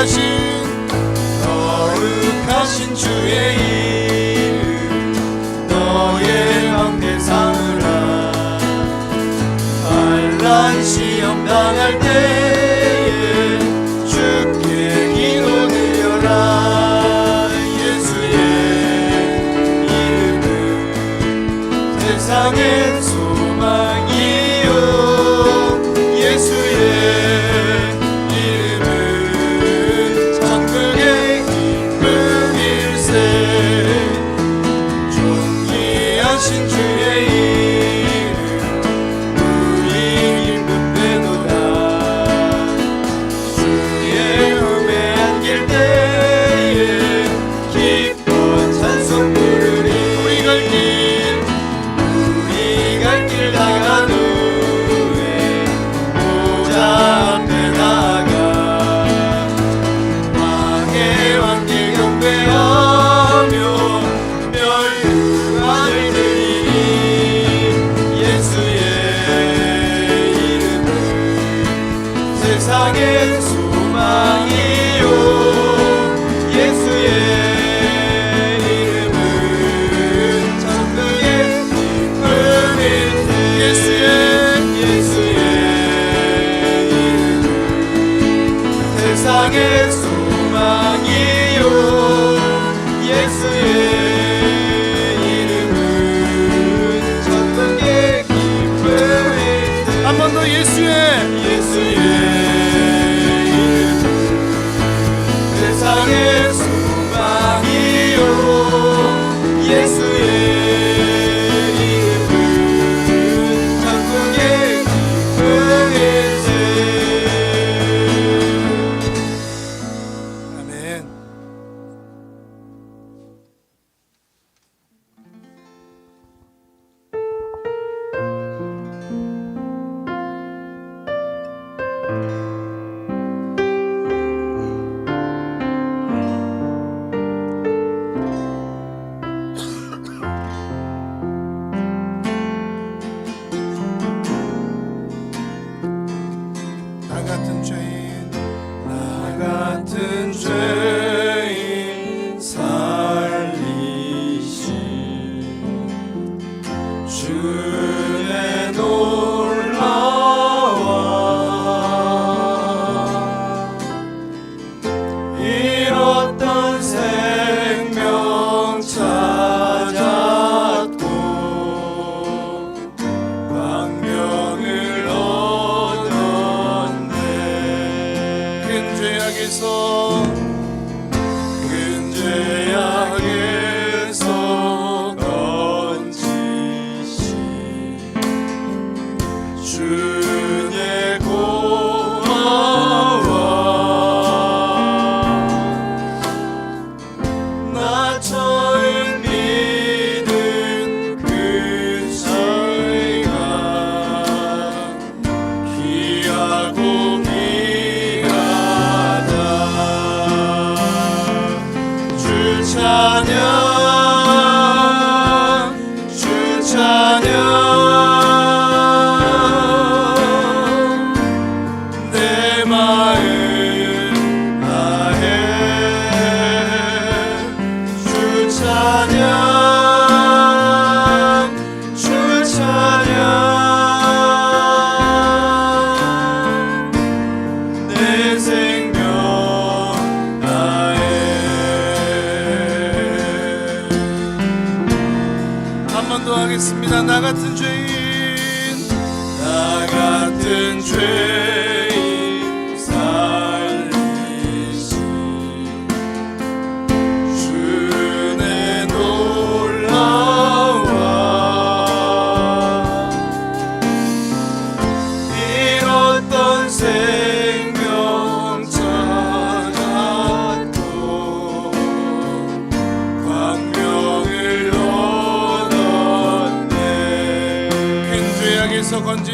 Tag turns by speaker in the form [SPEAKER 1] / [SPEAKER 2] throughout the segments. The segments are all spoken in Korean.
[SPEAKER 1] 거룩하신 거룩하신 주의 이름 너의 맘대 삼으라. 반란 시험 당할 때에 주께 기도 드려라. 예수의 이름은 세상에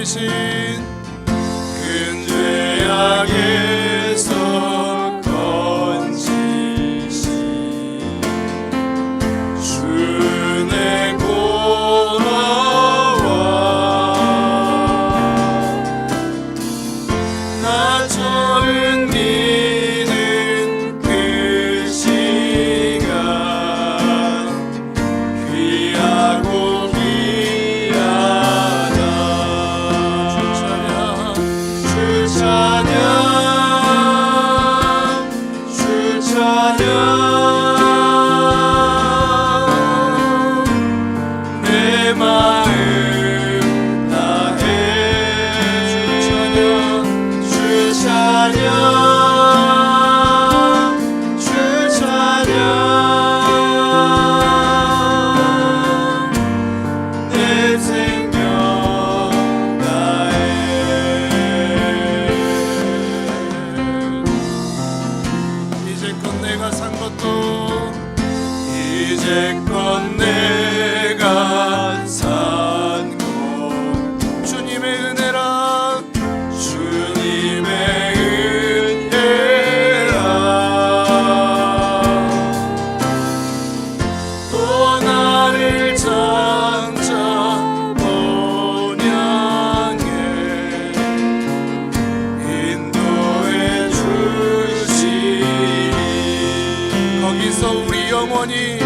[SPEAKER 1] 대신 큰 죄악에 Они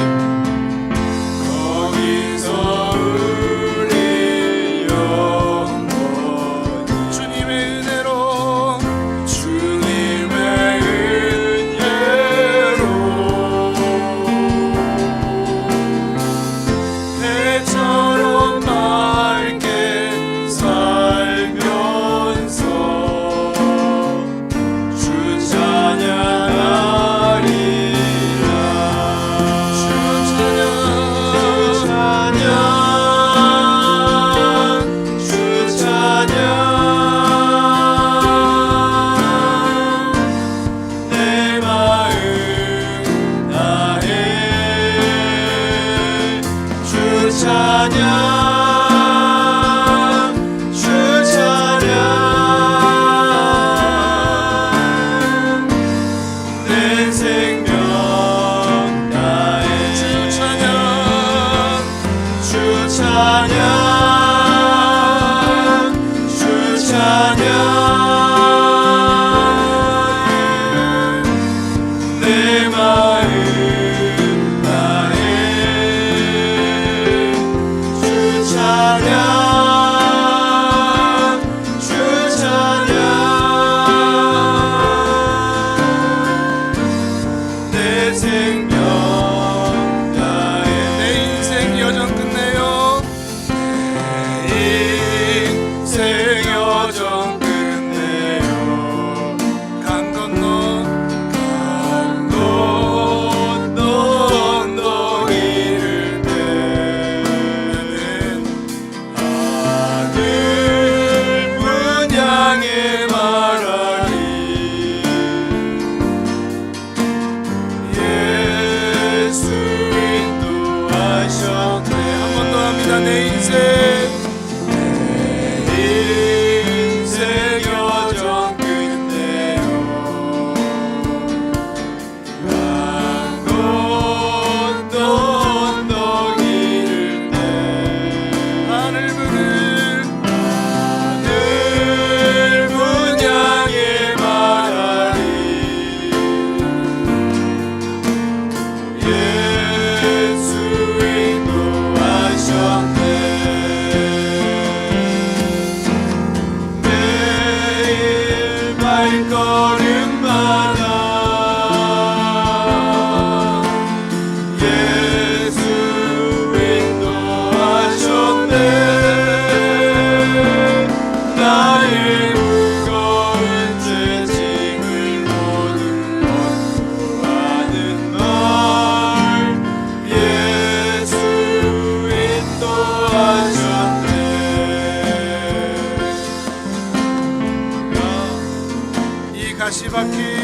[SPEAKER 1] viva aqui.